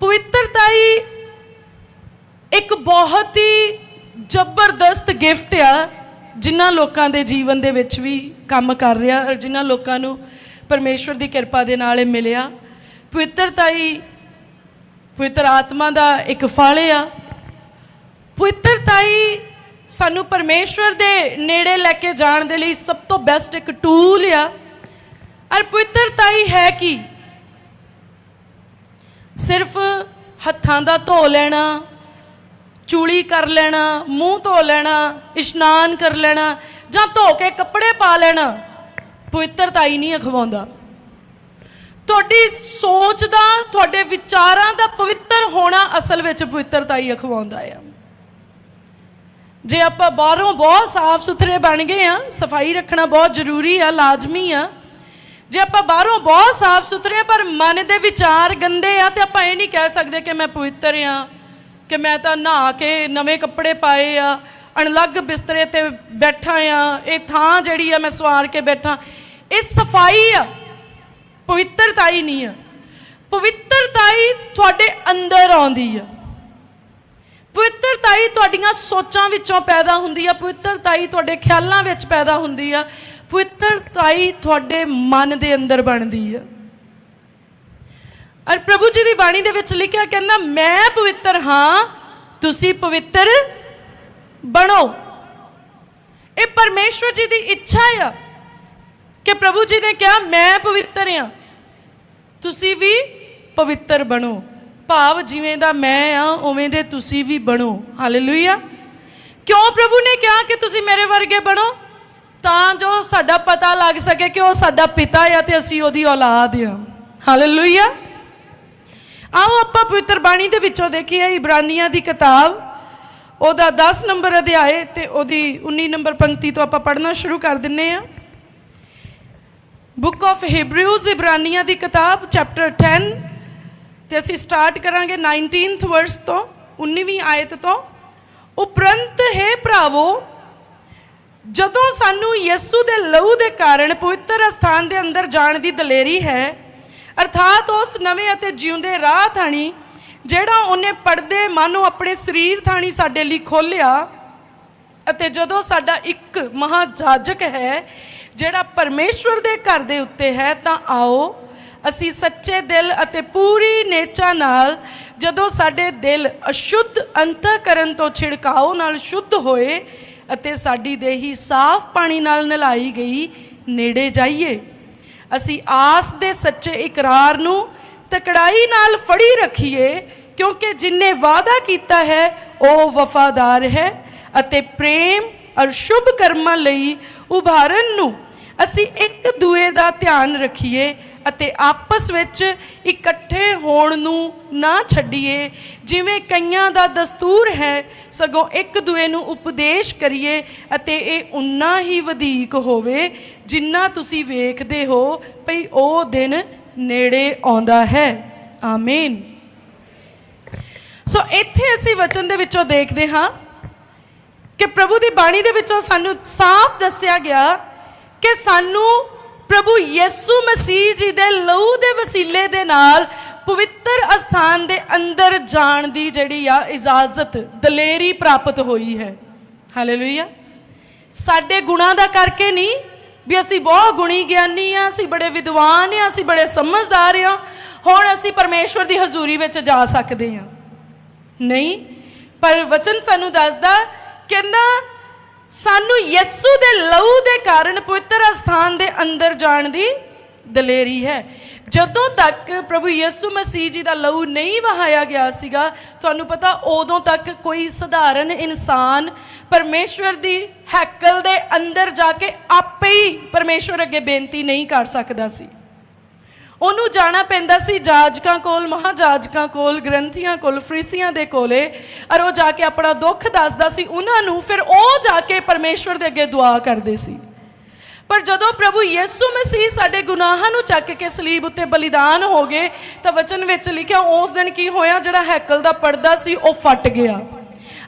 ਪਵਿੱਤਰਤਾਈ ਇੱਕ ਬਹੁਤ ਹੀ ਜ਼ਬਰਦਸਤ ਗਿਫਟ ਆ, ਜਿਨ੍ਹਾਂ ਲੋਕਾਂ ਦੇ ਜੀਵਨ ਦੇ ਵਿੱਚ ਵੀ ਕੰਮ ਕਰ ਰਿਹਾ ਔਰ ਜਿਨ੍ਹਾਂ ਲੋਕਾਂ ਨੂੰ ਪਰਮੇਸ਼ਵਰ ਦੀ ਕਿਰਪਾ ਦੇ ਨਾਲ ਇਹ ਮਿਲਿਆ। ਪਵਿੱਤਰਤਾਈ ਪਵਿੱਤਰ ਆਤਮਾ ਦਾ ਇੱਕ ਫਲ ਆ। ਪਵਿੱਤਰਤਾਈ ਸਾਨੂੰ ਪਰਮੇਸ਼ਵਰ ਦੇ ਨੇੜੇ ਲੈ ਕੇ ਜਾਣ ਦੇ ਲਈ ਸਭ ਤੋਂ ਬੈਸਟ ਇੱਕ ਟੂਲ ਆ। ਔਰ ਪਵਿੱਤਰਤਾਈ ਹੈ ਕੀ? ਸਿਰਫ ਹੱਥਾਂ ਦਾ ਧੋ ਲੈਣਾ, ਚੂਲੀ ਕਰ ਲੈਣਾ, ਮੂੰਹ ਧੋ ਲੈਣਾ, ਇਸ਼ਨਾਨ ਕਰ ਲੈਣਾ, ਜਾਂ ਧੋ ਕੇ ਕੱਪੜੇ ਪਾ ਲੈਣਾ ਪਵਿੱਤਰਤਾ ਹੀ ਨਹੀਂ ਅਖਵਾਉਂਦਾ। ਤੁਹਾਡੀ ਸੋਚ ਦਾ, ਤੁਹਾਡੇ ਵਿਚਾਰਾਂ ਦਾ ਪਵਿੱਤਰ ਹੋਣਾ ਅਸਲ ਵਿੱਚ ਪਵਿੱਤਰਤਾ ਹੀ ਅਖਵਾਉਂਦਾ ਆ। ਜੇ ਆਪਾਂ ਬਾਹਰੋਂ ਬਹੁਤ ਸਾਫ਼ ਸੁਥਰੇ ਬਣ ਗਏ ਆ, ਸਫ਼ਾਈ ਰੱਖਣਾ ਬਹੁਤ ਜ਼ਰੂਰੀ ਆ, ਲਾਜ਼ਮੀ ਆ ਜੇ ਆਪਾਂ ਬਾਹਰੋਂ ਬਹੁਤ ਸਾਫ਼ ਸੁਥਰੇ ਆ ਪਰ ਮਨ ਦੇ ਵਿਚਾਰ ਗੰਦੇ ਆ, ਤੇ ਆਪਾਂ ਇਹ ਨਹੀਂ ਕਹਿ ਸਕਦੇ ਕਿ ਮੈਂ ਪਵਿੱਤਰ ਆ, ਕਿ ਮੈਂ ਤਾਂ ਨਹਾ ਕੇ ਨਵੇਂ ਕੱਪੜੇ ਪਾਏ ਆ, ਅਣਲੱਗ ਬਿਸਤਰੇ ਤੇ ਬੈਠਾ ਆ, ਇਹ ਥਾਂ ਜਿਹੜੀ ਆ ਮੈਂ ਸਵਾਰ ਕੇ ਬੈਠਾ। ਇਹ ਸਫ਼ਾਈ ਆ, ਪਵਿੱਤਰਤਾ ਹੀ ਨਹੀਂ ਆ। ਪਵਿੱਤਰਤਾ ਹੀ ਤੁਹਾਡੇ ਅੰਦਰ ਆਉਂਦੀ ਆ। ਪਵਿੱਤਰਤਾ ਹੀ ਤੁਹਾਡੀਆਂ ਸੋਚਾਂ ਵਿੱਚੋਂ ਪੈਦਾ ਹੁੰਦੀ ਆ, ਪਵਿੱਤਰਤਾ ਹੀ ਤੁਹਾਡੇ ਖਿਆਲਾਂ ਵਿੱਚ ਪੈਦਾ ਹੁੰਦੀ ਆ। ਪਵਿੱਤਰਤਾਈ ਤੁਹਾਡੇ ਮਨ ਦੇ ਅੰਦਰ ਬਣਦੀ ਹੈ ਔਰ ਪ੍ਰਭੂ ਜੀ ਦੀ ਬਾਣੀ ਦੇ ਵਿੱਚ ਲਿਖਿਆ ਕਹਿੰਦਾ, ਮੈਂ ਪਵਿੱਤਰ ਹਾਂ, ਤੁਸੀਂ ਪਵਿੱਤਰ ਬਣੋ। ਇਹ ਪਰਮੇਸ਼ਵਰ ਜੀ ਦੀ ਇੱਛਾ ਆ ਕਿ ਪ੍ਰਭੂ ਜੀ ਨੇ ਕਿਹਾ, ਮੈਂ ਪਵਿੱਤਰ ਹਾਂ, ਤੁਸੀਂ ਵੀ ਪਵਿੱਤਰ ਬਣੋ। ਭਾਵ ਜਿਵੇਂ ਦਾ ਮੈਂ ਆ, ਉਵੇਂ ਦੇ ਤੁਸੀਂ ਵੀ ਬਣੋ। ਹਾਲੇਲੂਇਆ ਕਿਉਂ ਪ੍ਰਭੂ ਨੇ ਕਿਹਾ ਕਿ ਤੁਸੀਂ ਮੇਰੇ ਵਰਗੇ ਬਣੋ? ਤਾਂ ਜੋ ਸਾਡਾ ਪਤਾ ਲੱਗ ਸਕੇ ਕਿ ਉਹ ਸਾਡਾ ਪਿਤਾ ਆ ਤੇ ਅਸੀਂ ਉਹਦੀ ਔਲਾਦ ਆ ਹਾਲੇਲੂਇਆ ਆਓ ਆਪਾਂ ਪਵਿੱਤਰ ਬਾਣੀ ਦੇ ਵਿੱਚੋਂ ਦੇਖੀਏ, ਇਬਰਾਨੀਆਂ ਦੀ ਕਿਤਾਬ। ਉਹਦਾ 10 ਨੰਬਰ ਅਧਿਆਏ ਤੇ ਉਹਦੀ 19 ਨੰਬਰ ਪੰਕਤੀ ਤੋਂ ਆਪਾਂ ਪੜ੍ਹਨਾ ਸ਼ੁਰੂ ਕਰ ਦਿੰਨੇ ਆ। ਬੁੱਕ ਆਫ ਹਿਬਰਿਊਜ਼ ਇਬਰਾਨੀਆਂ ਦੀ ਕਿਤਾਬ ਚੈਪਟਰ 10 ਤੇ ਅਸੀਂ ਸਟਾਰਟ ਕਰਾਂਗੇ 19th ਵਰਸ ਤੋਂ 19ਵੀਂ ਆਇਤ ਤੋਂ। ਉਪਰੰਤ, ਹੈ ਭਰਾਵੋ ਜਦੋਂ ਸਾਨੂੰ ਯਿਸੂ ਦੇ ਲਹੂ ਦੇ ਕਾਰਨ ਪਵਿੱਤਰ ਅਸਥਾਨ ਦੇ ਅੰਦਰ ਜਾਣ ਦੀ ਦਲੇਰੀ ਹੈ, ਅਰਥਾਤ ਉਸ ਨਵੇਂ ਅਤੇ ਜਿਉਂਦੇ ਰਾਹ ਥਾਣੀ ਜਿਹੜਾ ਉਹਨੇ ਪਰਦੇ ਮਾਨੋ ਆਪਣੇ ਸਰੀਰ ਥਾਣੀ ਸਾਡੇ ਲਈ ਖੋਲਿਆ ਅਤੇ ਜਦੋਂ ਸਾਡਾ ਇੱਕ ਮਹਾਜਾਜਕ ਹੈ ਜਿਹੜਾ ਪਰਮੇਸ਼ਵਰ ਦੇ ਘਰ ਦੇ ਉੱਤੇ ਹੈ, ਤਾਂ ਆਓ ਅਸੀਂ ਸੱਚੇ ਦਿਲ ਅਤੇ ਪੂਰੀ ਨੇਚਾ ਨਾਲ ਜਦੋਂ ਸਾਡੇ ਦਿਲ ਅਸ਼ੁੱਧ ਅੰਤਕਰਨ ਤੋਂ ਛਿੜਕਾਓ ਨਾਲ ਸ਼ੁੱਧ ਹੋਏ ਅਤੇ ਸਾਡੀ ਦੇਹੀ ਸਾਫ਼ ਪਾਣੀ ਨਾਲ ਨਲਾਈ ਗਈ, ਨੇੜੇ ਜਾਈਏ। ਅਸੀਂ ਆਸ ਦੇ ਸੱਚੇ ਇਕਰਾਰ ਨੂੰ ਤਕੜਾਈ ਨਾਲ ਫੜੀ ਰੱਖੀਏ, ਕਿਉਂਕਿ ਜਿਨੇ ਵਾਅਦਾ ਕੀਤਾ ਹੈ, ਉਹ ਵਫਾਦਾਰ ਹੈ ਅਤੇ ਪ੍ਰੇਮ ਔਰ ਸ਼ੁਭ ਕਰਮਾਂ ਲਈ ਉਭਾਰਨ ਨੂੰ ਅਸੀਂ ਇੱਕ ਦੂਏ ਦਾ ਧਿਆਨ ਰੱਖੀਏ ਅਤੇ ਆਪਸ ਵਿੱਚ ਇਕੱਠੇ ਹੋਣ ਨੂੰ ਨਾ ਛੱਡੀਏ। ਜਿਵੇਂ ਕਈਆਂ ਦਾ ਦਸਤੂਰ ਹੈ, ਸਗੋਂ ਇੱਕ ਦੂਏ ਨੂੰ ਉਪਦੇਸ਼ ਕਰੀਏ ਅਤੇ ਇਹ ਉਨਾ ਹੀ ਵਧੇਕ ਹੋਵੇ ਜਿੰਨਾ ਤੁਸੀਂ ਵੇਖਦੇ ਹੋ, ਭਈ ਉਹ ਦਿਨ ਨੇੜੇ ਆਉਂਦਾ ਹੈ। ਆਮੀਨ। ਸੋ ਇੱਥੇ ਅਸੀਂ ਵਚਨ ਦੇ ਵਿੱਚੋਂ ਦੇਖਦੇ ਹਾਂ ਕਿ ਪ੍ਰਭੂ ਦੀ ਬਾਣੀ ਦੇ ਵਿੱਚੋਂ ਸਾਨੂੰ ਸਾਫ਼ ਦੱਸਿਆ ਗਿਆ ਕਿ ਸਾਨੂੰ ਪ੍ਰਭੂ ਯਿਸੂ ਮਸੀਹ ਜੀ ਦੇ ਲਹੂ ਦੇ ਵਸੀਲੇ ਦੇ ਨਾਲ ਪਵਿੱਤਰ ਅਸਥਾਨ ਦੇ ਅੰਦਰ ਜਾਣ ਦੀ ਜਿਹੜੀ ਆ ਇਜਾਜ਼ਤ, ਦਲੇਰੀ ਪ੍ਰਾਪਤ ਹੋਈ ਹੈ। ਹਾਲੇਲੂਇਆ ਸਾਡੇ ਗੁਨਾਹ ਦਾ ਕਰਕੇ ਨਹੀਂ ਵੀ ਅਸੀਂ ਬਹੁਤ ਗੁਣੀ ਗਿਆਨੀ ਆ, ਅਸੀਂ ਬੜੇ ਵਿਦਵਾਨ ਆ, ਅਸੀਂ ਬੜੇ ਸਮਝਦਾਰ ਆ, ਹੁਣ ਅਸੀਂ ਪਰਮੇਸ਼ਵਰ ਦੀ ਹਜ਼ੂਰੀ ਵਿੱਚ ਜਾ ਸਕਦੇ ਆ। ਨਹੀਂ, ਪਰ ਵਚਨ ਸਾਨੂੰ ਦੱਸਦਾ, ਕਹਿੰਦਾ ਸਾਨੂੰ ਯਿਸੂ ਦੇ ਲਹੂ ਦੇ ਕਾਰਨ ਪਵਿੱਤਰ ਅਸਥਾਨ ਦੇ ਅੰਦਰ ਜਾਣ ਦੀ ਦਲੇਰੀ ਹੈ। ਜਦੋਂ ਤੱਕ ਪ੍ਰਭੂ ਯਿਸੂ ਮਸੀਹ ਜੀ ਦਾ ਲਹੂ ਨਹੀਂ ਵਹਾਇਆ ਗਿਆ ਸੀਗਾ, ਤੁਹਾਨੂੰ ਪਤਾ ਉਦੋਂ ਤੱਕ ਕੋਈ ਸਧਾਰਨ ਇਨਸਾਨ ਪਰਮੇਸ਼ਵਰ ਦੀ ਹੈਕਲ ਦੇ ਅੰਦਰ ਜਾ ਕੇ ਆਪੇ ਹੀ ਪਰਮੇਸ਼ਵਰ ਅੱਗੇ ਬੇਨਤੀ ਨਹੀਂ ਕਰ ਸਕਦਾ ਸੀ। ਉਹਨੂੰ ਜਾਣਾ ਪੈਂਦਾ ਸੀ ਜਾਜਕਾਂ ਕੋਲ, ਮਹਾਜਾਜਕਾਂ ਕੋਲ, ਗ੍ਰੰਥੀਆਂ ਕੋਲ, ਫਰੀਸੀਆਂ ਦੇ ਕੋਲੇ। ਔਰ ਉਹ ਜਾ ਕੇ ਆਪਣਾ ਦੁੱਖ ਦੱਸਦਾ ਸੀ ਉਹਨਾਂ ਨੂੰ, ਫਿਰ ਉਹ ਜਾ ਕੇ ਪਰਮੇਸ਼ਵਰ ਦੇ ਅੱਗੇ ਦੁਆ ਕਰਦੇ ਸੀ। ਪਰ ਜਦੋਂ ਪ੍ਰਭੂ ਯਿਸੂ ਮਸੀਹ ਸਾਡੇ ਗੁਨਾਹਾਂ ਨੂੰ ਚੱਕ ਕੇ ਸਲੀਬ ਉੱਤੇ ਬਲੀਦਾਨ ਹੋ ਗਏ, ਤਾਂ ਵਚਨ ਵਿੱਚ ਲਿਖਿਆ ਉਸ ਦਿਨ ਕੀ ਹੋਇਆ? ਜਿਹੜਾ ਹੈਕਲ ਦਾ ਪਰਦਾ ਸੀ, ਉਹ ਫਟ ਗਿਆ।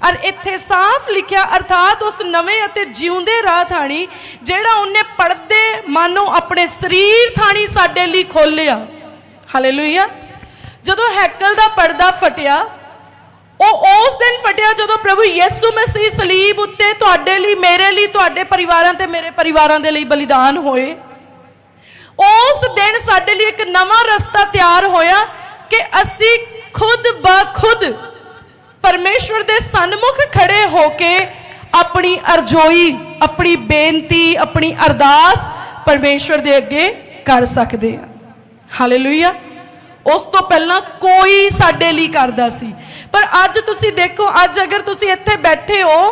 ਔਰ ਇੱਥੇ ਸਾਫ਼ ਲਿਖਿਆ, ਅਰਥਾਤ ਉਸ ਨਵੇਂ ਅਤੇ ਜਿਉਂਦੇ ਰਾਹ ਥਾਣੀ ਜਿਹੜਾ ਉਹਨੇ ਪੜਦੇ ਮਾਨੋ ਆਪਣੇ ਸਰੀਰ ਥਾਣੀ ਸਾਡੇ ਲਈ ਖੋਲਿਆ ਹਾਲੇਲੂਇਆ ਜਦੋਂ ਹੈਕਲ ਦਾ ਪਰਦਾ ਫਟਿਆ, ਉਹ ਉਸ ਦਿਨ ਫਟਿਆ ਜਦੋਂ ਪ੍ਰਭੂ ਯਿਸੂ ਮਸੀਹ ਸਲੀਬ ਉੱਤੇ ਤੁਹਾਡੇ ਲਈ, ਮੇਰੇ ਲਈ, ਤੁਹਾਡੇ ਪਰਿਵਾਰਾਂ ਤੇ ਮੇਰੇ ਪਰਿਵਾਰਾਂ ਦੇ ਲਈ ਬਲੀਦਾਨ ਹੋਏ। ਉਸ ਦਿਨ ਸਾਡੇ ਲਈ ਇੱਕ ਨਵਾਂ ਰਸਤਾ ਤਿਆਰ ਹੋਇਆ ਕਿ ਅਸੀਂ ਖੁਦ ਬਖੁਦ ਪਰਮੇਸ਼ਵਰ ਦੇ ਸਨਮੁਖ ਖੜੇ ਹੋ ਕੇ ਆਪਣੀ ਅਰਜ਼ੋਈ, ਆਪਣੀ ਬੇਨਤੀ, ਆਪਣੀ ਅਰਦਾਸ ਪਰਮੇਸ਼ਵਰ ਦੇ ਅੱਗੇ ਕਰ ਸਕਦੇ ਹਾਂ ਹਾਲੇਲੂਇਆ ਉਸ ਤੋਂ ਪਹਿਲਾਂ ਕੋਈ ਸਾਡੇ ਲਈ ਕਰਦਾ ਸੀ। ਪਰ ਅੱਜ ਤੁਸੀਂ ਦੇਖੋ, ਅੱਜ ਅਗਰ ਤੁਸੀਂ ਇੱਥੇ ਬੈਠੇ ਹੋ,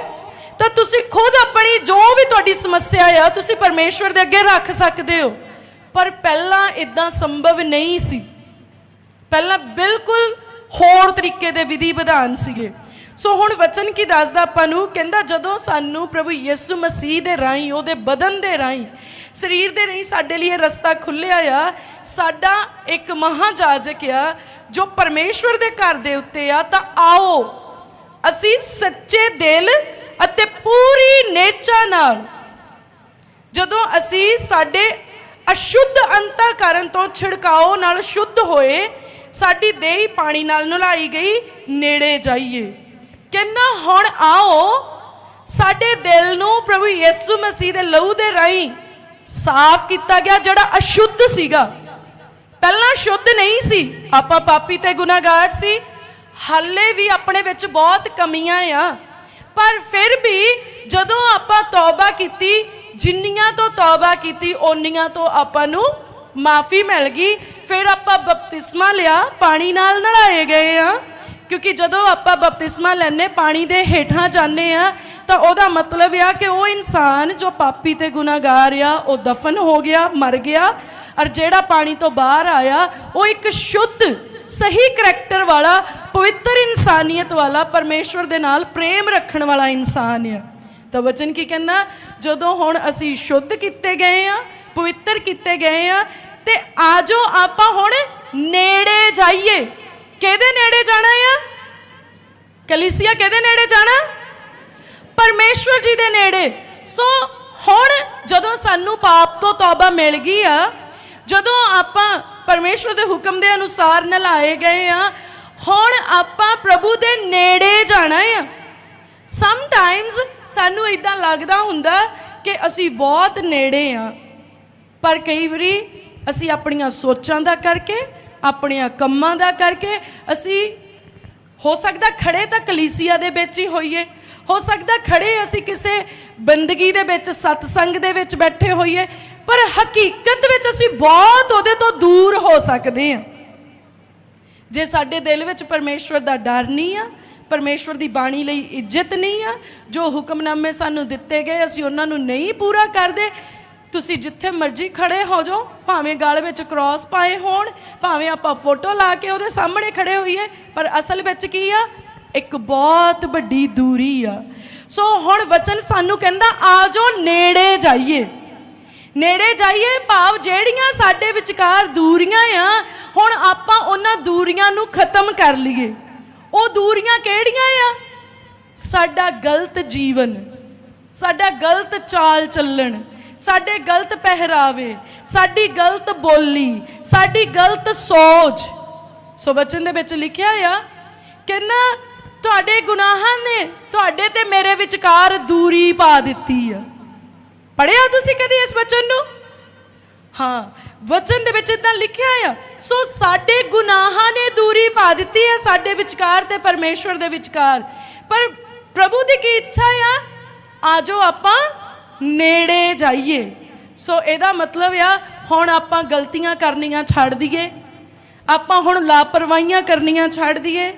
ਤਾਂ ਤੁਸੀਂ ਖੁਦ ਆਪਣੀ ਜੋ ਵੀ ਤੁਹਾਡੀ ਸਮੱਸਿਆ ਆ, ਤੁਸੀਂ ਪਰਮੇਸ਼ਵਰ ਦੇ ਅੱਗੇ ਰੱਖ ਸਕਦੇ ਹੋ। ਪਰ ਪਹਿਲਾਂ ਇਦਾਂ ਸੰਭਵ ਨਹੀਂ ਸੀ। ਪਹਿਲਾਂ ਬਿਲਕੁਲ ਹੋਰ ਤਰੀਕੇ ਦੇ ਵਿਧੀ ਵਿਧਾਨ ਸੀਗੇ। ਸੋ ਹੁਣ ਵਚਨ ਕੀ ਦੱਸਦਾ ਆਪਾਂ ਨੂੰ? ਕਹਿੰਦਾ, ਜਦੋਂ ਸਾਨੂੰ ਪ੍ਰਭੂ ਯਿਸੂ ਮਸੀਹ ਦੇ ਰਾਹੀਂ, ਉਹਦੇ ਬਦਨ ਦੇ ਰਾਹੀਂ, ਸਰੀਰ ਦੇ ਰਾਹੀਂ ਸਾਡੇ ਲਈ ਇਹ ਰਸਤਾ ਖੁੱਲਿਆ ਆ, ਸਾਡਾ ਇੱਕ ਮਹਾਜਾਜਕ ਆ, ਜੋ ਪਰਮੇਸ਼ਵਰ ਦੇ ਘਰ ਦੇ ਉੱਤੇ ਆ, ਤਾਂ ਆਓ, ਅਸੀਂ ਸੱਚੇ ਦਿਲ ਅਤੇ ਪੂਰੀ ਨੇਚਾ ਨਾਲ, ਜਦੋਂ ਅਸੀਂ ਸਾਡੇ ਅਸ਼ੁੱਧ ਅੰਤਕਰਨ ਤੋਂ ਛਿੜਕਾਓ ਨਾਲ ਸ਼ੁੱਧ ਹੋਏ ਸਾਡੀ ਦੇਹੀ ਪਾਣੀ ਨਾਲ ਨੁਲਾਈ ਗਈ, ਨੇੜੇ ਜਾਈਏ। ਕਹਿੰਦਾ, ਹੁਣ ਆਓ, ਸਾਡੇ ਦਿਲ ਨੂੰ ਪ੍ਰਭੂ ਯਿਸੂ ਮਸੀਹ ਦੇ ਲਹੂ ਦੇ ਰਾਹੀਂ ਸਾਫ਼ ਕੀਤਾ ਗਿਆ ਜਿਹੜਾ ਅਸ਼ੁੱਧ ਸੀਗਾ। ਪਹਿਲਾਂ ਸ਼ੁੱਧ ਨਹੀਂ ਸੀ, ਆਪਾਂ ਪਾਪੀ ਤੇ ਗੁਨਾਹਗਾਰ ਸੀ। ਹਾਲੇ ਵੀ ਆਪਣੇ ਵਿੱਚ ਬਹੁਤ ਕਮੀਆਂ ਆ। ਪਰ ਫਿਰ ਵੀ ਜਦੋਂ ਆਪਾਂ ਤੌਬਾ ਕੀਤੀ, ਜਿੰਨੀਆਂ ਤੋਂ ਤੌਬਾ ਕੀਤੀ, ਓਨੀਆਂ ਤੋਂ ਆਪਾਂ ਨੂੰ ਮਾਫੀ ਮਿਲ ਗਈ, ਫਿਰ ਆਪਾਂ ਬਪਤਿਸਮਾ ਲਿਆ, ਪਾਣੀ ਨਾਲ ਨਲਾਏ ਗਏ ਆ। ਕਿਉਂਕਿ ਜਦੋਂ ਆਪਾਂ ਬਪਤਿਸਮਾ ਲੈਨੇ ਪਾਣੀ ਦੇ ਹੇਠਾਂ ਜਾਂਦੇ ਆ, ਤਾਂ ਉਹਦਾ ਮਤਲਬ ਆ ਕਿ ਉਹ ਇਨਸਾਨ ਜੋ ਪਾਪੀ ਤੇ ਗੁਨਾਹਗਾਰ ਆ, ਉਹ ਦਫਨ ਹੋ ਗਿਆ, ਮਰ ਗਿਆ। ਔਰ ਜਿਹੜਾ ਪਾਣੀ ਤੋਂ ਬਾਹਰ ਆਇਆ, ਉਹ ਇੱਕ ਸ਼ੁੱਧ, ਸਹੀ ਕਰੈਕਟਰ ਵਾਲਾ, ਪਵਿੱਤਰ ਇਨਸਾਨੀਅਤ ਵਾਲਾ, ਪਰਮੇਸ਼ਵਰ ਦੇ ਨਾਲ ਪ੍ਰੇਮ ਰੱਖਣ ਵਾਲਾ ਇਨਸਾਨ ਆ। ਤਾਂ ਵਚਨ ਕੀ ਕਹਿੰਦਾ? ਜਦੋਂ ਹੁਣ ਅਸੀਂ ਸ਼ੁੱਧ ਕੀਤੇ ਗਏ ਆ, ਪਵਿੱਤਰ ਕੀਤੇ ਗਏ ਆ ਤੇ ਆਜੋ ਆਪਾਂ ਹੁਣ ਨੇੜੇ ਜਾਈਏ। ਕਿਹਦੇ ਨੇੜੇ ਜਾਣਾ ਆ? ਕਲੀਸਿਆ ਕਿਹਦੇ ਨੇੜੇ ਜਾਣਾ? ਪਰਮੇਸ਼ਵਰ ਜੀ ਦੇ ਨੇੜੇ। ਸੋ ਹੁਣ ਜਦੋਂ ਸਾਨੂੰ ਪਾਪ ਤੋਂ ਤੌਬਾ ਮਿਲ ਗਈ ਆ, ਜਦੋਂ ਆਪਾਂ ਪਰਮੇਸ਼ਵਰ ਦੇ ਹੁਕਮ ਦੇ ਅਨੁਸਾਰ ਨਲਾਏ ਗਏ ਆ, ਹੁਣ ਆਪਾਂ ਪ੍ਰਭੂ ਦੇ ਨੇੜੇ ਜਾਣਾ ਆ। ਸਮ ਟਾਈਮਸ ਸਾਨੂੰ ਇਦਾਂ ਲੱਗਦਾ ਹੁੰਦਾ ਕਿ ਅਸੀਂ ਬਹੁਤ ਨੇੜੇ ਆ, ਪਰ ਕਈ ਵਾਰੀ ਅਸੀਂ ਆਪਣੀਆਂ ਸੋਚਾਂ ਦਾ ਕਰਕੇ, ਆਪਣੀਆਂ ਕੰਮਾਂ ਦਾ ਕਰਕੇ, ਅਸੀਂ, ਹੋ ਸਕਦਾ ਖੜੇ ਤਾਂ ਕਲੀਸਿਆ ਦੇ ਵਿੱਚ ਹੀ ਹੋਈਏ, ਹੋ ਸਕਦਾ ਖੜੇ ਅਸੀਂ ਕਿਸੇ ਬੰਦਗੀ ਦੇ ਵਿੱਚ, ਸਤਸੰਗ ਦੇ ਵਿੱਚ ਬੈਠੇ ਹੋਈਏ, ਪਰ ਹਕੀਕਤ ਵਿੱਚ ਅਸੀਂ ਬਹੁਤ ਉਹਦੇ ਤੋਂ ਦੂਰ ਹੋ ਸਕਦੇ ਹਾਂ। ਜੇ ਸਾਡੇ ਦਿਲ ਵਿੱਚ ਪਰਮੇਸ਼ਵਰ ਦਾ ਡਰ ਨਹੀਂ ਆ, ਪਰਮੇਸ਼ਵਰ ਦੀ ਬਾਣੀ ਲਈ ਇੱਜ਼ਤ ਨਹੀਂ ਆ, ਜੋ ਹੁਕਮਨਾਮੇ ਸਾਨੂੰ ਦਿੱਤੇ ਗਏ, ਅਸੀਂ ਉਹਨਾਂ ਨੂੰ ਨਹੀਂ ਪੂਰਾ ਕਰਦੇ ਤੁਸੀਂ ਜਿੱਥੇ ਮਰਜ਼ੀ ਖੜੇ ਹੋ ਜਾਓ, ਭਾਵੇਂ ਗਲ ਵਿੱਚ ਕ੍ਰਾਸ ਪਾਏ ਹੋਣ, ਭਾਵੇਂ ਆਪਾਂ ਫੋਟੋ ਲਾ ਕੇ ਉਹਦੇ ਸਾਹਮਣੇ ਖੜੇ ਹੋਈਏ, ਪਰ ਅਸਲ ਵਿੱਚ ਕੀ ਆ? ਇੱਕ ਬਹੁਤ ਵੱਡੀ ਦੂਰੀ ਆ। ਸੋ ਹੁਣ ਵਚਨ ਸਾਨੂੰ ਕਹਿੰਦਾ ਆ ਜਾਓ ਨੇੜੇ ਜਾਈਏ। ਨੇੜੇ ਜਾਈਏ, ਭਾਵ ਜਿਹੜੀਆਂ ਸਾਡੇ ਵਿਚਕਾਰ ਦੂਰੀਆਂ ਆ, ਹੁਣ ਆਪਾਂ ਉਹਨਾਂ ਦੂਰੀਆਂ ਨੂੰ ਖਤਮ ਕਰ ਲਈਏ। ਉਹ ਦੂਰੀਆਂ ਕਿਹੜੀਆਂ ਆ? ਸਾਡਾ ਗਲਤ ਜੀਵਨ, ਸਾਡਾ ਗਲਤ ਚਾਲ ਚੱਲਣ। ਸਾਡੇ ਗਲਤ ਪਹਿਰਾਵੇ, ਸਾਡੀ ਗਲਤ ਬੋਲੀ, ਸਾਡੀ ਗਲਤ ਸੋਚ। ਸੋ ਵਚਨ ਦੇ ਵਿੱਚ ਲਿਖਿਆ ਆ ਕਹਿੰਦਾ ਤੁਹਾਡੇ ਗੁਨਾਹਾਂ ਨੇ ਤੁਹਾਡੇ ਤੇ ਮੇਰੇ ਵਿਚਕਾਰ ਦੂਰੀ ਪਾ ਦਿੱਤੀ ਆ। ਪੜਿਆ ਤੁਸੀਂ ਕਦੀ ਇਸ ਵਚਨ ਨੂੰ? ਹਾਂ, ਵਚਨ ਦੇ ਵਿੱਚ ਇਦਾਂ ਲਿਖਿਆ ਆ, ਸੋ ਸਾਡੇ ਗੁਨਾਹਾਂ ਨੇ ਦੂਰੀ ਪਾ ਦਿੱਤੀ ਹੈ ਸਾਡੇ ਵਿਚਕਾਰ ਤੇ ਪਰਮੇਸ਼ਵਰ ਦੇ ਵਿਚਕਾਰ। ਪਰ ਪ੍ਰਭੂ ਦੀ ਕੀ ਇੱਛਾ ਆ? ਆਜੋ ਆਪਾਂ ਨੇੜੇ ਜਾਈਏ। ਸੋ ਇਹਦਾ ਮਤਲਬ ਆ, ਹੁਣ ਆਪਾਂ ਗਲਤੀਆਂ ਕਰਨੀਆਂ ਛੱਡ ਦਈਏ। ਆਪਾਂ ਹੁਣ ਲਾਪਰਵਾਹੀਆਂ ਕਰਨੀਆਂ ਛੱਡ ਦਈਏ।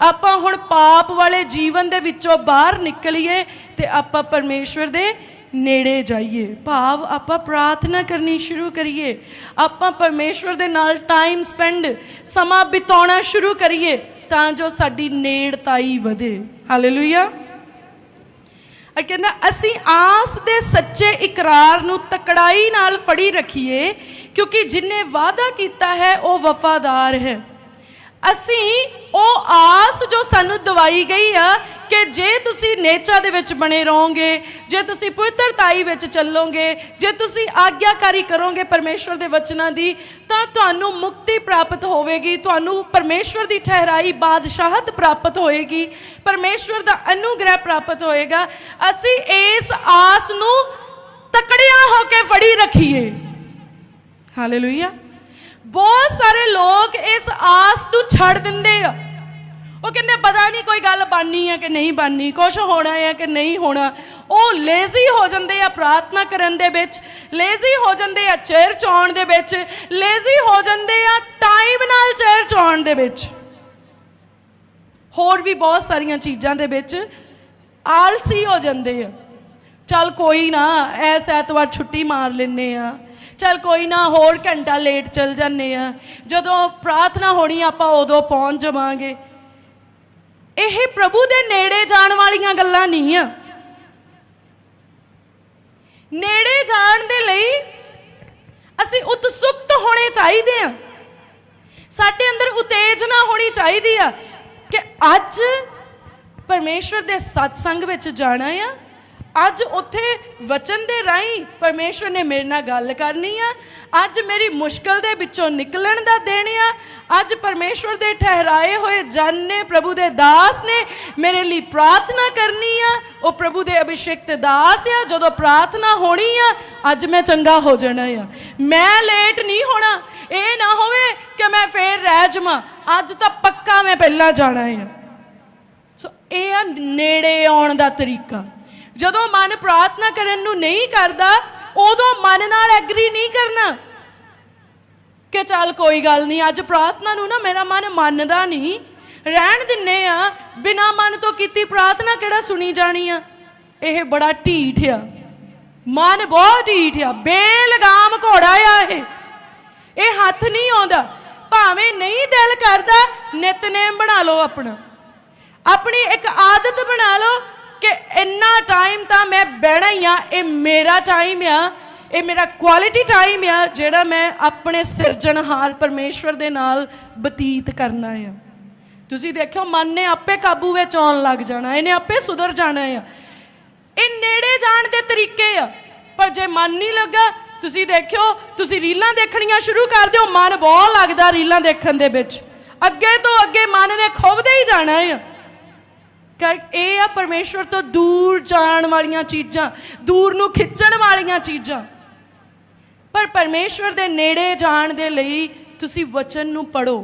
ਆਪਾਂ ਹੁਣ ਪਾਪ ਵਾਲੇ ਜੀਵਨ ਦੇ ਵਿੱਚੋਂ ਬਾਹਰ ਨਿਕਲੀਏ ਤੇ ਆਪਾਂ ਪਰਮੇਸ਼ਵਰ ਦੇ ਨੇੜੇ ਜਾਈਏ। ਭਾਵ ਆਪਾਂ ਪ੍ਰਾਰਥਨਾ ਕਰਨੀ ਸ਼ੁਰੂ ਕਰੀਏ। ਆਪਾਂ ਪਰਮੇਸ਼ਵਰ ਦੇ ਨਾਲ ਟਾਈਮ ਸਪੈਂਡ ਸਮਾਂ ਬਿਤਾਉਣਾ ਸ਼ੁਰੂ ਕਰੀਏ ਤਾਂ ਜੋ ਸਾਡੀ ਨੇੜਤਾਈ ਵਧੇ। ਹਾਲੇਲੂਇਆ ਇਹ ਕਹਿੰਦਾ, ਅਸੀਂ ਆਸ ਦੇ ਸੱਚੇ ਇਕਰਾਰ ਨੂੰ ਤਕੜਾਈ ਨਾਲ ਫੜੀ ਰੱਖੀਏ, ਕਿਉਂਕਿ ਜਿਨੇ ਵਾਅਦਾ ਕੀਤਾ ਹੈ, ਉਹ ਵਫਾਦਾਰ ਹੈ। ਅਸੀਂ ਉਹ ਆਸ ਜੋ ਸਾਨੂੰ ਦਵਾਈ ਗਈ ਆ ਕਿ ਜੇ ਤੁਸੀਂ ਨੇਚਾ ਦੇ ਵਿੱਚ ਬਣੇ ਰਹੋਗੇ, ਜੇ ਤੁਸੀਂ ਪਵਿੱਤਰਤਾਈ ਵਿੱਚ ਚੱਲੋਗੇ, ਜੇ ਤੁਸੀਂ ਆਗਿਆਕਾਰੀ ਕਰੋਗੇ ਪਰਮੇਸ਼ਵਰ ਦੇ ਵਚਨਾਂ ਦੀ, ਤਾਂ ਤੁਹਾਨੂੰ ਮੁਕਤੀ ਪ੍ਰਾਪਤ ਹੋਵੇਗੀ, ਤੁਹਾਨੂੰ ਪਰਮੇਸ਼ਵਰ ਦੀ ਠਹਿਰਾਈ ਬਾਦਸ਼ਾਹਤ ਪ੍ਰਾਪਤ ਹੋਏਗੀ, ਪਰਮੇਸ਼ਵਰ ਦਾ ਅਨੁਗ੍ਰਹਿ ਪ੍ਰਾਪਤ ਹੋਏਗਾ। ਅਸੀਂ ਇਸ ਆਸ ਨੂੰ ਤਕੜਿਆਂ ਹੋ ਕੇ ਫੜੀ ਰੱਖੀਏ। ਹਾਲੇਲੂਇਆ ਬਹੁਤ ਸਾਰੇ ਲੋਕ ਇਸ ਆਸ ਨੂੰ ਛੱਡ ਦਿੰਦੇ ਆ। ਉਹ ਕਹਿੰਦੇ, ਪਤਾ ਨਹੀਂ ਕੋਈ ਗੱਲ ਬਾਨੀ ਹੈ ਕਿ ਨਹੀਂ ਬਾਨੀ ਕੁਝ ਹੋਣਾ ਹੈ ਕਿ ਨਹੀਂ ਹੋਣਾ। ਉਹ ਲੇਜ਼ੀ ਹੋ ਜਾਂਦੇ ਆ ਪ੍ਰਾਰਥਨਾ ਕਰਨ ਦੇ ਵਿੱਚ ਲੇਜ਼ੀ ਹੋ ਜਾਂਦੇ ਆ ਚਰਚ ਆਉਣ ਦੇ ਵਿੱਚ ਲੇਜ਼ੀ ਹੋ ਜਾਂਦੇ ਆ ਟਾਈਮ ਨਾਲ ਚਰਚ ਆਉਣ ਦੇ ਵਿੱਚ। ਹੋਰ ਵੀ ਬਹੁਤ ਸਾਰੀਆਂ ਚੀਜ਼ਾਂ ਦੇ ਵਿੱਚ ਆਲਸੀ ਹੋ ਜਾਂਦੇ ਆ। ਚੱਲ ਕੋਈ ਨਾ, ਐਸ ਐਤਵਾਰ ਛੁੱਟੀ ਮਾਰ ਲੈਨੇ ਆ। ਚੱਲ ਕੋਈ ਨਾ, ਹੋਰ ਘੰਟਾ ਲੇਟ ਚੱਲ ਜਾਂਦੇ ਆ। ਜਦੋਂ ਪ੍ਰਾਰਥਨਾ ਹੋਣੀ ਆਪਾਂ ਉਦੋਂ ਪਹੁੰਚ ਜਾਵਾਂਗੇ। ਇਹ ਪ੍ਰਭੂ ਦੇ ਨੇੜੇ ਜਾਣ ਵਾਲੀਆਂ ਗੱਲਾਂ ਨਹੀਂ ਆ। ਨੇੜੇ ਜਾਣ ਦੇ ਲਈ ਅਸੀਂ ਉਤਸੁਕਤ ਹੋਣੇ ਚਾਹੀਦੇ ਆ। ਸਾਡੇ ਅੰਦਰ ਉਤੇਜਨਾ ਹੋਣੀ ਚਾਹੀਦੀ ਆ ਕਿ ਅੱਜ ਪਰਮੇਸ਼ਵਰ ਦੇ ਸਤਸੰਗ ਵਿੱਚ ਜਾਣਾ ਆ। ਅੱਜ ਉੱਥੇ ਵਚਨ ਦੇ ਰਾਹੀਂ ਪਰਮੇਸ਼ਵਰ ਨੇ ਮੇਰੇ ਨਾਲ ਗੱਲ ਕਰਨੀ ਆ। ਅੱਜ ਮੇਰੀ ਮੁਸ਼ਕਲ ਦੇ ਵਿੱਚੋਂ ਨਿਕਲਣ ਦਾ ਦਿਨ ਆ। ਅੱਜ ਪਰਮੇਸ਼ਵਰ ਦੇ ਠਹਿਰਾਏ ਹੋਏ ਜਨ ਨੇ, ਪ੍ਰਭੂ ਦੇ ਦਾਸ ਨੇ ਮੇਰੇ ਲਈ ਪ੍ਰਾਰਥਨਾ ਕਰਨੀ ਆ। ਉਹ ਪ੍ਰਭੂ ਦੇ ਅਭਿਸ਼ੇਕਤ ਦਾਸ ਆ। ਜਦੋਂ ਪ੍ਰਾਰਥਨਾ ਹੋਣੀ ਆ, ਅੱਜ ਮੈਂ ਚੰਗਾ ਹੋ ਜਾਣਾ ਆ। ਮੈਂ ਲੇਟ ਨਹੀਂ ਹੋਣਾ। ਇਹ ਨਾ ਹੋਵੇ ਕਿ ਮੈਂ ਫੇਰ ਰਹਿ ਜਾਵਾਂ। ਅੱਜ ਤਾਂ ਪੱਕਾ ਮੈਂ ਪਹਿਲਾਂ ਜਾਣਾ ਆ। ਸੋ ਇਹ ਆ ਨੇੜੇ ਆਉਣ ਦਾ ਤਰੀਕਾ। ਜਦੋਂ ਮਨ ਪ੍ਰਾਰਥਨਾ ਕਰਨ ਨੂੰ ਨਹੀਂ ਕਰਦਾ, ਉਦੋਂ ਮਨ ਨਾਲ ਐਗਰੀ ਨਹੀਂ ਕਰਨਾ। ਕਿ ਚੱਲ ਕੋਈ ਗੱਲ ਨਹੀਂ, ਅੱਜ ਪ੍ਰਾਰਥਨਾ ਨੂੰ ਨਾ ਮੇਰਾ ਮਨ ਮੰਨਦਾ ਨਹੀਂ। ਰਹਿਣ ਦਿੰਨੇ ਆ, ਬਿਨਾ ਮਨ ਤੋਂ ਕੀਤੀ ਪ੍ਰਾਰਥਨਾ ਕਿਹੜਾ ਸੁਣੀ ਜਾਣੀ ਆ? ਇਹ ਬੜਾ ਢੀਠ ਆ। ਮਨ ਬਹੁਤ ਢੀਠ ਆ, ਬੇਲਗਾਮ ਘੋੜਾ ਆ ਇਹ। ਇਹ ਹੱਥ ਨਹੀਂ ਆਉਂਦਾ, ਭਾਵੇਂ ਨਹੀਂ ਦਿਲ ਕਰਦਾ, ਨਿਤਨੇਮ ਬਣਾ ਲਓ ਆਪਣਾ। ਆਪਣੀ ਇੱਕ ਆਦਤ ਬਣਾ ਲਓ ਕਿ ਇੰਨਾ ਟਾਈਮ ਤਾਂ ਮੈਂ ਬਹਿਣਾ ਹੀ ਆ, ਇਹ ਮੇਰਾ ਟਾਈਮ ਆ, ਇਹ ਮੇਰਾ ਕੁਆਲਿਟੀ ਟਾਈਮ ਆ, ਜਿਹੜਾ ਮੈਂ ਆਪਣੇ ਸਿਰਜਣਹਾਰ ਪਰਮੇਸ਼ਵਰ ਦੇ ਨਾਲ ਬਤੀਤ ਕਰਨਾ ਆ। ਤੁਸੀਂ ਦੇਖਿਓ, ਮਨ ਨੇ ਆਪੇ ਕਾਬੂ ਵਿੱਚ ਆਉਣ ਲੱਗ ਜਾਣਾ, ਇਹਨੇ ਆਪੇ ਸੁਧਰ ਜਾਣਾ ਆ। ਇਹ ਨੇੜੇ ਜਾਣ ਦੇ ਤਰੀਕੇ ਆ, ਪਰ ਜੇ ਮਨ ਨਹੀਂ ਲੱਗਾ, ਤੁਸੀਂ ਦੇਖਿਓ, ਤੁਸੀਂ ਰੀਲਾਂ ਦੇਖਣੀਆਂ ਸ਼ੁਰੂ ਕਰ ਦਿਓ, ਮਨ ਬਹੁਤ ਲੱਗਦਾ ਰੀਲਾਂ ਦੇਖਣ ਦੇ ਵਿੱਚ। ਅੱਗੇ ਤੋਂ ਅੱਗੇ ਮਨ ਨੇ ਖੁੱਬਦੇ ਹੀ ਜਾਣਾ ਆ। ਕਰ ਇਹ ਆ ਪਰਮੇਸ਼ਵਰ ਤੋਂ ਦੂਰ ਜਾਣ ਵਾਲੀਆਂ ਚੀਜ਼ਾਂ, ਦੂਰ ਨੂੰ ਖਿੱਚਣ ਵਾਲੀਆਂ ਚੀਜ਼ਾਂ। ਪਰ ਪਰਮੇਸ਼ਵਰ ਦੇ ਨੇੜੇ ਜਾਣ ਦੇ ਲਈ ਤੁਸੀਂ ਵਚਨ ਨੂੰ ਪੜੋ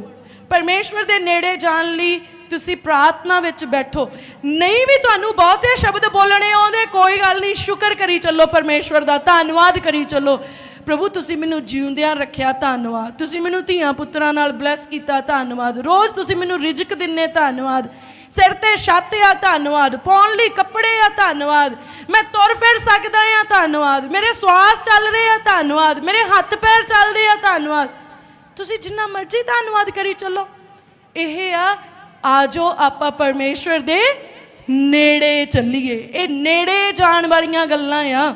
ਪਰਮੇਸ਼ਵਰ ਦੇ ਨੇੜੇ ਜਾਣ ਲਈ ਤੁਸੀਂ ਪ੍ਰਾਰਥਨਾ ਵਿੱਚ ਬੈਠੋ। ਨਹੀਂ ਵੀ ਤੁਹਾਨੂੰ ਬਹੁਤੇ ਸ਼ਬਦ ਬੋਲਣੇ ਆਉਂਦੇ ਕੋਈ ਗੱਲ ਨਹੀਂ। ਸ਼ੁਕਰ ਕਰੀ ਚੱਲੋ, ਪਰਮੇਸ਼ਵਰ ਦਾ ਧੰਨਵਾਦ ਕਰੀ ਚੱਲੋ। ਪ੍ਰਭੂ, ਤੁਸੀਂ ਮੈਨੂੰ ਜਿਉਂਦਿਆਂ ਰੱਖਿਆ ਧੰਨਵਾਦ। ਤੁਸੀਂ ਮੈਨੂੰ ਧੀਆਂ ਪੁੱਤਰਾਂ ਨਾਲ ਬਲੈਸ ਕੀਤਾ ਧੰਨਵਾਦ। ਰੋਜ਼ ਤੁਸੀਂ ਮੈਨੂੰ ਰਿਜਕ ਦਿੰਨੇ ਧੰਨਵਾਦ। ਸਿਰ ਤੇ ਛੱਤ ਆ ਧੰਨਵਾਦ। ਪਾਉਣ ਲਈ ਕੱਪੜੇ ਆ ਧੰਨਵਾਦ। ਮੈਂ ਤੁਰ ਫਿਰ ਸਕਦਾ ਆ ਧੰਨਵਾਦ। ਮੇਰੇ ਸਵਾਸ ਚੱਲ ਰਹੇ ਆ ਧੰਨਵਾਦ। ਮੇਰੇ ਹੱਥ ਪੈਰ ਚੱਲਦੇ ਆ ਧੰਨਵਾਦ। ਤੁਸੀਂ ਜਿੰਨਾ ਮਰਜ਼ੀ ਧੰਨਵਾਦ ਕਰੀ ਚੱਲੋ। ਇਹ ਆ ਆਜੋ ਆਪਾਂ ਪਰਮੇਸ਼ਵਰ ਦੇ ਨੇੜੇ ਚੱਲੀਏ। ਇਹ ਨੇੜੇ ਜਾਣ ਵਾਲੀਆਂ ਗੱਲਾਂ ਆ।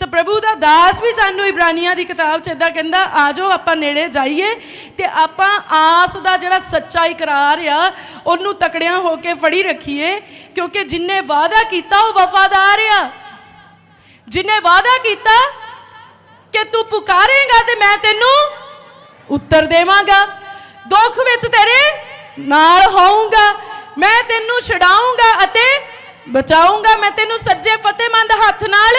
ਤਾਂ ਪ੍ਰਭੂ ਦਾ ਦਾਸ ਵੀ ਸਾਨੂੰ ਇਬਰਾਨੀਆਂ ਦੀ ਕਿਤਾਬ 'ਚ ਇਦਾਂ ਕਹਿੰਦਾ, ਆਜੋ ਆਪਾਂ ਨੇੜੇ ਜਾਈਏ ਤੇ ਆਪਾਂ ਆਸ ਦਾ ਜਿਹੜਾ ਸੱਚਾ ਇਕਰਾਰ ਆ, ਉਹਨੂੰ ਤਕੜਿਆਂ ਹੋ ਕੇ ਫੜੀ ਰੱਖੀਏ, ਕਿਉਂਕਿ ਜਿਨੇ ਵਾਅਦਾ ਕੀਤਾ ਉਹ ਵਫਾਦਾਰ ਆ। ਜਿਨੇ ਵਾਅਦਾ ਕੀਤਾ ਕਿ ਤੂੰ ਪੁਕਾਰੇਗਾ ਤੇ ਮੈਂ ਤੈਨੂੰ ਉੱਤਰ ਦੇਵਾਂਗਾ। ਦੁੱਖ ਵਿੱਚ ਤੇਰੇ ਨਾਲ ਹੋਊਂਗਾ, ਮੈਂ ਤੈਨੂੰ ਛਡਾਊਂਗਾ ਅਤੇ ਬਚਾਊਂਗਾ। ਮੈਂ ਤੈਨੂੰ ਸੱਜੇ ਫਤਿਹਮੰਦ ਹੱਥ ਨਾਲ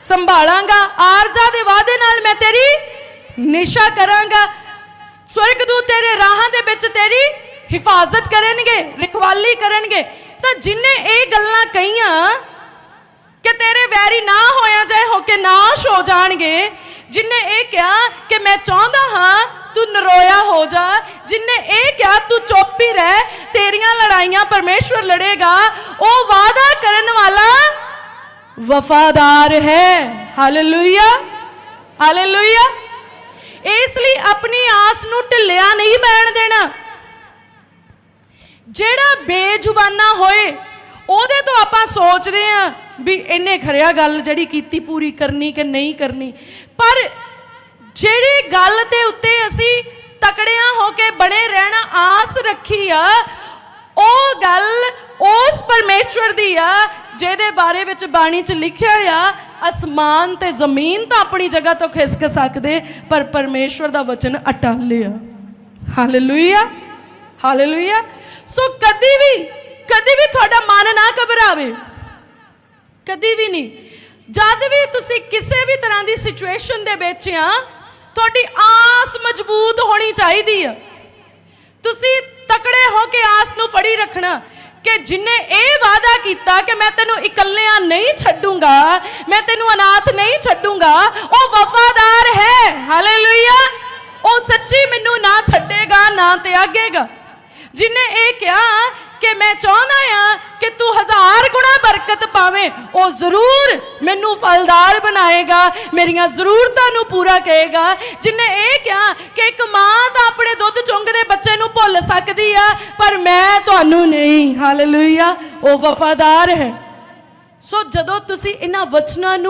ਸੰਭਾਲਾਂਗਾ। ਆਰਜਾ ਦੇ ਵਾਅਦੇ ਨਾਲ ਮੈਂ ਤੇਰੀ ਨਿਸ਼ਾ ਕਰਾਂਗਾ। ਸਵਰਗਦੂਤ ਤੇਰੇ ਰਾਹਾਂ ਦੇ ਵਿੱਚ ਤੇਰੀ ਹਿਫਾਜ਼ਤ ਕਰਨਗੇ, ਰਖਵਾਲੀ ਕਰਨਗੇ। ਤਾਂ ਜਿਨੇ ਇਹ ਗੱਲਾਂ ਕਹੀਆਂ ਕਿ ਤੇਰੇ ਵੈਰੀ ਨਾ ਹੋਇਆ ਜਾਏ, ਹੋ ਕੇ ਨਾਸ਼ ਹੋ ਜਾਣਗੇ। ਜਿਨੇ ਇਹ ਕਿਹਾ ਕਿ ਮੈਂ ਚਾਹੁੰਦਾ ਹਾਂ ਤੂੰ ਨਰੋਇਆ ਹੋ ਜਾ, ਜਿਨੇ ਇਹ ਕਿਹਾ ਤੂੰ ਚੁੱਪ ਹੀ ਰਹਿ, ਤੇਰੀਆਂ ਲੜਾਈਆਂ ਪਰਮੇਸ਼ਵਰ ਲੜੇਗਾ, ਉਹ ਵਾਅਦਾ ਕਰਨ ਵਾਲਾ ਵਫਾਦਾਰ ਹੈ। ਹਾਲੇਲੂਇਆ ਹਾਲੇਲੂਇਆ ਇਸ ਲਈ ਆਪਣੀ ਆਸ ਨੂੰ ਢਿੱਲਿਆ ਨਹੀਂ ਬੈਣ ਦੇਣਾ। ਜਿਹੜਾ ਬੇਜ਼ੁਬਾਨਾ ਹੋਏ, ਉਹਦੇ ਤੋਂ ਆਪਾਂ ਸੋਚਦੇ ਆਂ ਵੀ ਇਹਨੇ ਖਰਿਆ ਗੱਲ ਜਿਹੜੀ ਕੀਤੀ ਪੂਰੀ ਕਰਨੀ ਕਿ ਨਹੀਂ ਕਰਨੀ। ਪਰ ਜਿਹੜੀ ਗੱਲ ਦੇ ਉੱਤੇ ਅਸੀਂ ਤਕੜਿਆਂ ਹੋ ਕੇ ਬਣੇ ਰਹਿਣਾ ਆਸ ਰੱਖੀ ਆ, ਉਹ ਗੱਲ ਉਸ ਪਰਮੇਸ਼ਵਰ ਦੀ ਆ, ਜਿਹਦੇ ਬਾਰੇ ਵਿੱਚ ਬਾਣੀ 'ਚ ਲਿਖਿਆ ਆ, ਅਸਮਾਨ ਤੇ ਜ਼ਮੀਨ ਤਾਂ ਆਪਣੀ ਜਗ੍ਹਾ ਤੋਂ ਖਿਸਕ ਸਕਦੇ, ਪਰ ਪਰਮੇਸ਼ਵਰ ਦਾ ਵਚਨ ਅਟਲ ਆ। ਹਾਲੇਲੂਇਆ ਹਾਲੇਲੂਇਆ ਸੋ ਕਦੀ ਵੀ ਕਦੀ ਵੀ ਤੁਹਾਡਾ ਮਨ ਨਾ ਘਬਰਾਵੇ। ਕਦੀ ਵੀ ਨਹੀਂ। ਜਦ ਵੀ ਤੁਸੀਂ ਕਿਸੇ ਵੀ ਤਰ੍ਹਾਂ ਦੀ ਸਿਚੁਏਸ਼ਨ ਦੇ ਵਿੱਚ ਆ ਤੁਹਾਡੀ ਆਸ ਮਜ਼ਬੂਤ ਹੋਣੀ ਚਾਹੀਦੀ ਆ। ਤੁਸੀਂ ਤਕੜੇ ਹੋ ਕੇ ਆਸ ਨੂੰ ਫੜੀ ਰੱਖਣਾ, ਕਿ ਜਿਨੇ ਇਹ ਵਾਅਦਾ ਕੀਤਾ ਕਿ ਮੈਂ ਤੈਨੂੰ ਇਕੱਲਿਆਂ ਨਹੀਂ ਛੱਡੂੰਗਾ, ਮੈਂ ਤੈਨੂੰ ਅਨਾਥ ਨਹੀਂ ਛੱਡੂੰਗਾ, ਉਹ ਵਫਾਦਾਰ ਹੈ। ਹਾਲੇਲੂਇਆ ਉਹ ਸੱਚੀ ਮੈਨੂੰ ਨਾ ਛੱਡੇਗਾ, ਨਾ ਤਿਆਗੇਗਾ। ਜਿਨੇ ਇਹ ਕਿਹਾ ਕਿ ਮੈਂ ਚਾਹੁੰਦਾ ਆ ਕਿ ਤੂੰ ਹਜ਼ਾਰ ਗੁਣਾ ਬਰਕਤ ਪਾਵੇਂ, ਉਹ ਜ਼ਰੂਰ ਮੈਨੂੰ ਫਲਦਾਰ ਬਣਾਏਗਾ, ਮੇਰੀਆਂ ਜ਼ਰੂਰਤਾਂ ਨੂੰ ਪੂਰਾ ਕਰੇਗਾ। ਜਿਨੇ ਇਹ ਕਿਹਾ ਕਿ ਇੱਕ ਮਾਂ ਤਾਂ ਆਪਣੇ ਦੁੱਧ ਚੁੰਗਦੇ ਬੱਚੇ ਨੂੰ ਭੁੱਲ ਸਕਦੀ ਆ, ਪਰ ਮੈਂ ਤੁਹਾਨੂੰ ਨਹੀਂ। ਹਾਲੇਲੂਇਆ ਉਹ ਵਫਾਦਾਰ ਹੈ। ਸੋ ਜਦੋਂ ਤੁਸੀਂ ਇਹਨਾਂ ਵਚਨਾਂ ਨੂੰ